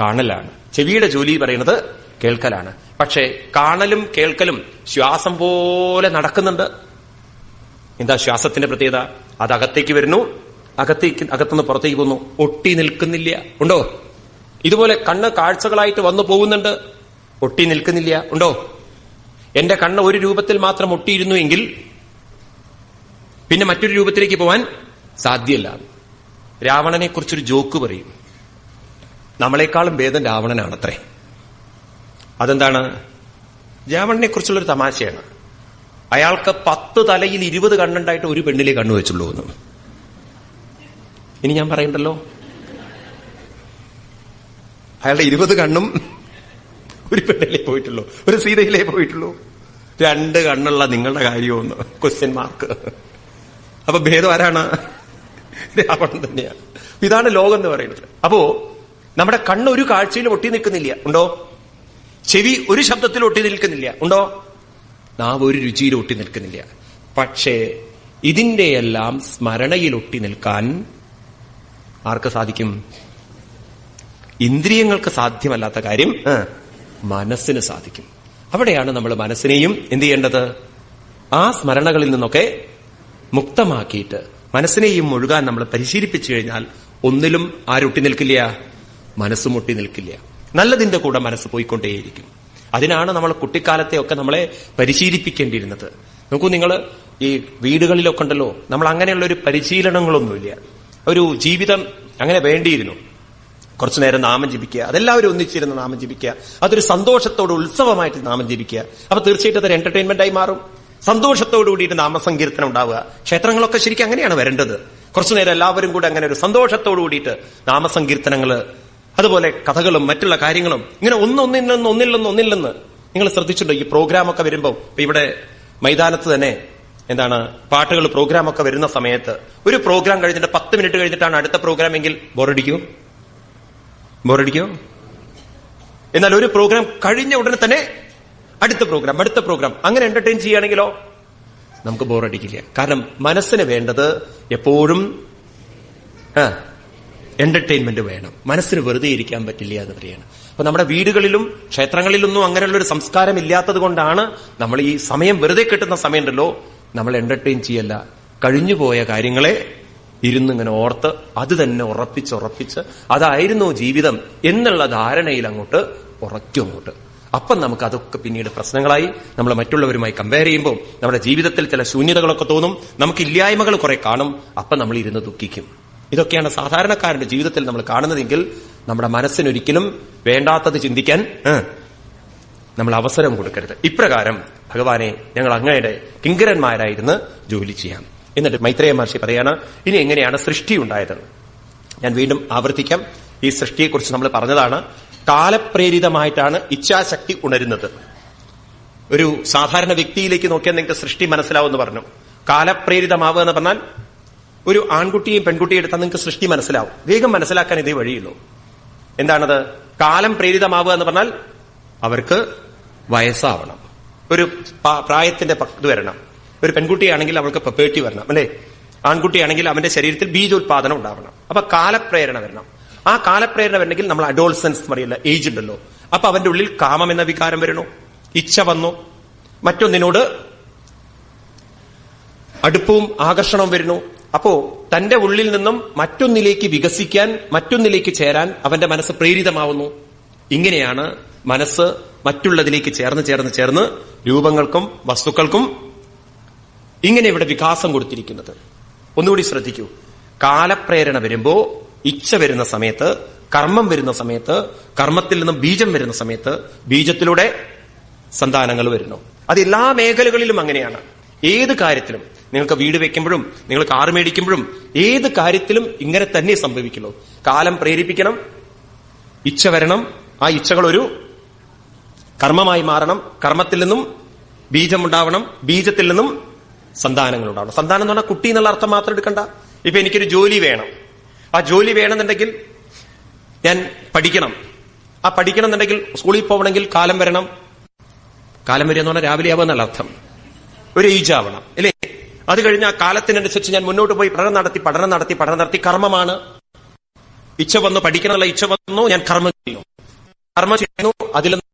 കാണലാണ്. ചെവിയുടെ ജോലി പറയുന്നത് കേൾക്കലാണ്. പക്ഷേ കാണലും കേൾക്കലും ശ്വാസം പോലെ നടക്കുന്നുണ്ട്. എന്താ ശ്വാസത്തിന്റെ പ്രത്യേകത? അത് അകത്തേക്ക് വരുന്നു. അകത്തേക്ക് അകത്തുനിന്ന് പുറത്തേക്ക് പോകുന്നു. ഒട്ടി നിൽക്കുന്നില്ല. ഉണ്ടോ? ഇതുപോലെ കണ്ണ് കാഴ്ചകളായിട്ട് വന്നു പോകുന്നുണ്ട്. ഒട്ടി നിൽക്കുന്നില്ല. ഉണ്ടോ? എന്റെ കണ്ണ് ഒരു രൂപത്തിൽ മാത്രം ഒട്ടിയിരുന്നു എങ്കിൽ പിന്നെ മറ്റൊരു രൂപത്തിലേക്ക് പോവാൻ സാധ്യല്ല. രാവണനെ കുറിച്ചൊരു ജോക്ക് പറയും. നമ്മളെക്കാളും ഭേദം രാവണനാണത്രേ. അതെന്താണ്? രാവണനെ കുറിച്ചുള്ളൊരു തമാശയാണ്. അയാൾക്ക് പത്ത് തലയിൽ ഇരുപത് കണ്ണുണ്ടായിട്ട് ഒരു പെണ്ണിലെ കണ്ണു വെച്ചുള്ളൂ എന്ന്. ഇനി ഞാൻ പറയണ്ടല്ലോ? അയാളുടെ ഇരുപത് കണ്ണും ഒരു പെണ്ണിലേ പോയിട്ടുള്ളൂ. ഒരു സീതയിലേ പോയിട്ടുള്ളൂ. രണ്ട് കണ്ണുള്ള നിങ്ങളുടെ കാര്യമൊന്ന് ക്വസ്റ്റ്യൻ മാർക്ക് അപ്പൊ ഭേദം ആരാണ്? രാവണൻ തന്നെയാണ്. ഇതാണ് ലോകം എന്ന് പറയുന്നത്. അപ്പോ നമ്മുടെ കണ്ണ് ഒരു കാഴ്ചയിൽ ഒട്ടി നിൽക്കുന്നില്ല. ഉണ്ടോ? ചെവി ഒരു ശബ്ദത്തിൽ ഒട്ടി നിൽക്കുന്നില്ല. ഉണ്ടോ? നാവ് ഒരു രുചിയിൽ ഒട്ടി നിൽക്കുന്നില്ല. പക്ഷേ ഇതിന്റെയെല്ലാം സ്മരണയിൽ ഒട്ടി നിൽക്കാൻ ആർക്ക് സാധിക്കും? ഇന്ദ്രിയങ്ങൾക്ക് സാധ്യമല്ലാത്ത കാര്യം മനസ്സിന് സാധിക്കും. അവിടെയാണ് നമ്മൾ മനസ്സിനെയും എന്ത് ചെയ്യേണ്ടത്? ആ സ്മരണകളിൽ നിന്നൊക്കെ മുക്തമാക്കിയിട്ട് മനസ്സിനെയും മുഴുകാൻ നമ്മൾ പരിശീലിപ്പിച്ചു കഴിഞ്ഞാൽ ഒന്നിലും ആരൊട്ടി നിൽക്കില്ല മനസ്സും ഒട്ടി നിൽക്കില്ല. നല്ലതിന്റെ കൂടെ മനസ്സ് പോയിക്കൊണ്ടേയിരിക്കും. അതിനാണ് നമ്മൾ കുട്ടിക്കാലത്തെ ഒക്കെ നമ്മളെ പരിശീലിപ്പിക്കേണ്ടിയിരുന്നത്. നോക്കൂ നിങ്ങൾ ഈ വീടുകളിലൊക്കെ ഉണ്ടല്ലോ നമ്മൾ അങ്ങനെയുള്ള ഒരു പരിശീലനങ്ങളൊന്നുമില്ല. ഒരു ജീവിതം അങ്ങനെ വേണ്ടിയിരുന്നു. കുറച്ചു നേരം നാമം ജപിക്കുക അതെല്ലാവരും ഒന്നിച്ചിരുന്ന് നാമം ജപിക്കുക അതൊരു സന്തോഷത്തോട് ഉത്സവമായിട്ട് നാമം ജപിക്കുക. അപ്പൊ തീർച്ചയായിട്ടും അതൊരു എന്റർടൈൻമെന്റ് ആയി മാറും. സന്തോഷത്തോടു കൂടിയിട്ട് നാമസങ്കീർത്തനം ഉണ്ടാവുക. ക്ഷേത്രങ്ങളൊക്കെ ശരിക്കും അങ്ങനെയാണ് വരേണ്ടത്. കുറച്ചു നേരം എല്ലാവരും കൂടെ അങ്ങനെ ഒരു സന്തോഷത്തോടു കൂടിയിട്ട് നാമസങ്കീർത്തനങ്ങൾ അതുപോലെ കഥകളും മറ്റുള്ള കാര്യങ്ങളും ഇങ്ങനെ ഒന്നൊന്നില്ലെന്ന് ഒന്നില്ലെന്ന് ഒന്നില്ലെന്ന് നിങ്ങൾ ശ്രദ്ധിച്ചിട്ടുണ്ടോ? ഈ പ്രോഗ്രാമൊക്കെ വരുമ്പോൾ വരുമ്പോ ഇവിടെ മൈതാനത്ത് തന്നെ എന്താണ് പാട്ടുകൾ പ്രോഗ്രാമൊക്കെ വരുന്ന സമയത്ത് ഒരു പ്രോഗ്രാം കഴിഞ്ഞിട്ട് പത്ത് മിനിറ്റ് കഴിഞ്ഞിട്ടാണ് അടുത്ത പ്രോഗ്രാം എങ്കിൽ ബോറടിക്കൂ? ബോറടിക്കോ? എന്നാൽ ഒരു പ്രോഗ്രാം കഴിഞ്ഞ ഉടനെ തന്നെ അടുത്ത പ്രോഗ്രാം അടുത്ത പ്രോഗ്രാം. അങ്ങനെ എന്റർടൈൻ ചെയ്യുകയാണെങ്കിലോ? നമുക്ക് ബോറടിക്കില്ല. കാരണം മനസ്സിന് വേണ്ടത് എപ്പോഴും എന്റർടൈൻമെന്റ് വേണം. മനസ്സിന് വെറുതെ ഇരിക്കാൻ പറ്റില്ല എന്ന് പറയാണ്. അപ്പൊ നമ്മുടെ വീടുകളിലും ക്ഷേത്രങ്ങളിലൊന്നും അങ്ങനെയുള്ള ഒരു സംസ്കാരം ഇല്ലാത്തത് കൊണ്ടാണ് നമ്മൾ ഈ സമയം വെറുതെ കിട്ടുന്ന സമയമുണ്ടല്ലോ നമ്മൾ എന്റർടൈൻ ചെയ്യല്ല. കഴിഞ്ഞുപോയ കാര്യങ്ങളെ ഇരുന്നിങ്ങനെ ഓർത്ത് അത് തന്നെ ഉറപ്പിച്ച് ഉറപ്പിച്ച് അതായിരുന്നു ജീവിതം എന്നുള്ള ധാരണയിൽ അങ്ങോട്ട് ഉറക്കും അങ്ങോട്ട് അപ്പം നമുക്ക് അതൊക്കെ പിന്നീട് പ്രശ്നങ്ങളായി നമ്മൾ മറ്റുള്ളവരുമായി കമ്പയർ ചെയ്യുമ്പോൾ നമ്മുടെ ജീവിതത്തിൽ ചില ശൂന്യതകളൊക്കെ തോന്നും നമുക്ക് ഇല്ലായ്മകൾ കുറെ കാണും അപ്പം നമ്മൾ ഇരുന്ന് ദുഃഖിക്കും. ഇതൊക്കെയാണ് സാധാരണക്കാരന്റെ ജീവിതത്തിൽ നമ്മൾ കാണുന്നതെങ്കിൽ നമ്മുടെ മനസ്സിനൊരിക്കലും വേണ്ടാത്തത് ചിന്തിക്കാൻ നമ്മൾ അവസരം കൊടുക്കരുത്. ഇപ്രകാരം ഭഗവാനെ ഞങ്ങൾ അങ്ങയുടെ കിങ്കരന്മാരായിരുന്ന് ജോലി ചെയ്യാം. എന്നിട്ട് മൈത്രേയ മഹർഷി പറയാണ് ഇനി എങ്ങനെയാണ് സൃഷ്ടി ഉണ്ടായതെന്ന് ഞാൻ വീണ്ടും ആവർത്തിക്കാം. ഈ സൃഷ്ടിയെക്കുറിച്ച് നമ്മൾ പറഞ്ഞതാണ് കാലപ്രേരിതമായിട്ടാണ് ഇച്ഛാശക്തി ഉണരുന്നത്. ഒരു സാധാരണ വ്യക്തിയിലേക്ക് നോക്കിയാൽ നിങ്ങൾക്ക് സൃഷ്ടി മനസ്സിലാവുമെന്ന് പറഞ്ഞു. കാലപ്രേരിതമാവുക എന്ന് പറഞ്ഞാൽ ഒരു ആൺകുട്ടിയും പെൺകുട്ടിയും എടുത്താൽ നിങ്ങൾക്ക് സൃഷ്ടി മനസ്സിലാവും. വേഗം മനസ്സിലാക്കാൻ ഇതേ വഴിയുള്ളൂ. എന്താണത്? കാലം പ്രേരിതമാവുക എന്ന് പറഞ്ഞാൽ അവർക്ക് വയസ്സാവണം. ഒരു പ്രായത്തിന്റെ ഇത് വരണം. ഒരു പെൺകുട്ടിയാണെങ്കിൽ അവൾക്ക് പെപ്പേട്ടി വരണം അല്ലെ? ആൺകുട്ടിയാണെങ്കിൽ അവന്റെ ശരീരത്തിൽ ബീജോത്പാദനം ഉണ്ടാവണം. അപ്പൊ കാലപ്രേരണ വരണം. ആ കാലപ്രേരണ വരണമെങ്കിൽ നമ്മൾ അഡോൾസൻസ് പറയില്ല ഏജ് ഉണ്ടല്ലോ. അപ്പൊ അവന്റെ ഉള്ളിൽ കാമം എന്ന വികാരം വരണോ. ഇച്ഛ വന്നു. മറ്റൊന്നിനോട് അടുപ്പവും ആകർഷണവും വരുന്നു. അപ്പോ തന്റെ ഉള്ളിൽ നിന്നും മറ്റൊന്നിലേക്ക് വികസിക്കാൻ മറ്റൊന്നിലേക്ക് ചേരാൻ അവന്റെ മനസ്സ് പ്രേരിതമാവുന്നു. ഇങ്ങനെയാണ് മനസ്സ് മറ്റുള്ളതിലേക്ക് ചേർന്ന് ചേർന്ന് ചേർന്ന് രൂപങ്ങൾക്കും വസ്തുക്കൾക്കും ഇങ്ങനെ ഇവിടെ വികാസം കൊടുത്തിരിക്കുന്നത്. ഒന്നുകൂടി ശ്രദ്ധിക്കൂ. കാലപ്രേരണ വരുമ്പോ ഇച്ഛ വരുന്ന സമയത്ത് കർമ്മം വരുന്ന സമയത്ത് കർമ്മത്തിൽ നിന്നും ബീജം വരുന്ന സമയത്ത് ബീജത്തിലൂടെ സന്താനങ്ങൾ വരുന്നു. അത് എല്ലാ മേഖലകളിലും അങ്ങനെയാണ്. ഏത് കാര്യത്തിലും. നിങ്ങൾക്ക് വീട് വെക്കുമ്പോഴും നിങ്ങൾ കാറ് മേടിക്കുമ്പോഴും ഏത് കാര്യത്തിലും ഇങ്ങനെ തന്നെ സംഭവിക്കുള്ളൂ. കാലം പ്രേരിപ്പിക്കണം ഇച്ഛ വരണം ആ ഇച്ഛകൾ ഒരു കർമ്മമായി മാറണം കർമ്മത്തിൽ നിന്നും ബീജമുണ്ടാവണം ബീജത്തിൽ നിന്നും സന്താനങ്ങൾ ഉണ്ടാവണം സന്താനം എന്ന് പറഞ്ഞാൽ കുട്ടി എന്നുള്ള അർത്ഥം മാത്രം എടുക്കണ്ട. ഇപ്പൊ എനിക്കൊരു ജോലി വേണം. ആ ജോലി വേണമെന്നുണ്ടെങ്കിൽ ഞാൻ പഠിക്കണം. ആ പഠിക്കണം എന്നുണ്ടെങ്കിൽ സ്കൂളിൽ പോകണമെങ്കിൽ കാലം വരണം. കാലം വരിക എന്ന് പറഞ്ഞാൽ രാവിലെ ആവുമെന്നല്ല അർത്ഥം. ഒരു ഏജ് ആവണം അല്ലേ? അത് കഴിഞ്ഞ ആ കാലത്തിനനുസരിച്ച് ഞാൻ മുന്നോട്ട് പോയി പഠനം നടത്തി പഠനം നടത്തി പഠനം നടത്തി. കർമ്മമാണ്. ഇച്ഛ വന്നു പഠിക്കണമുള്ള ഇച്ഛ വന്നു ഞാൻ കർമ്മം ചെയ്യുന്നു കർമ്മം ചെയ്യുന്നു അതിൽ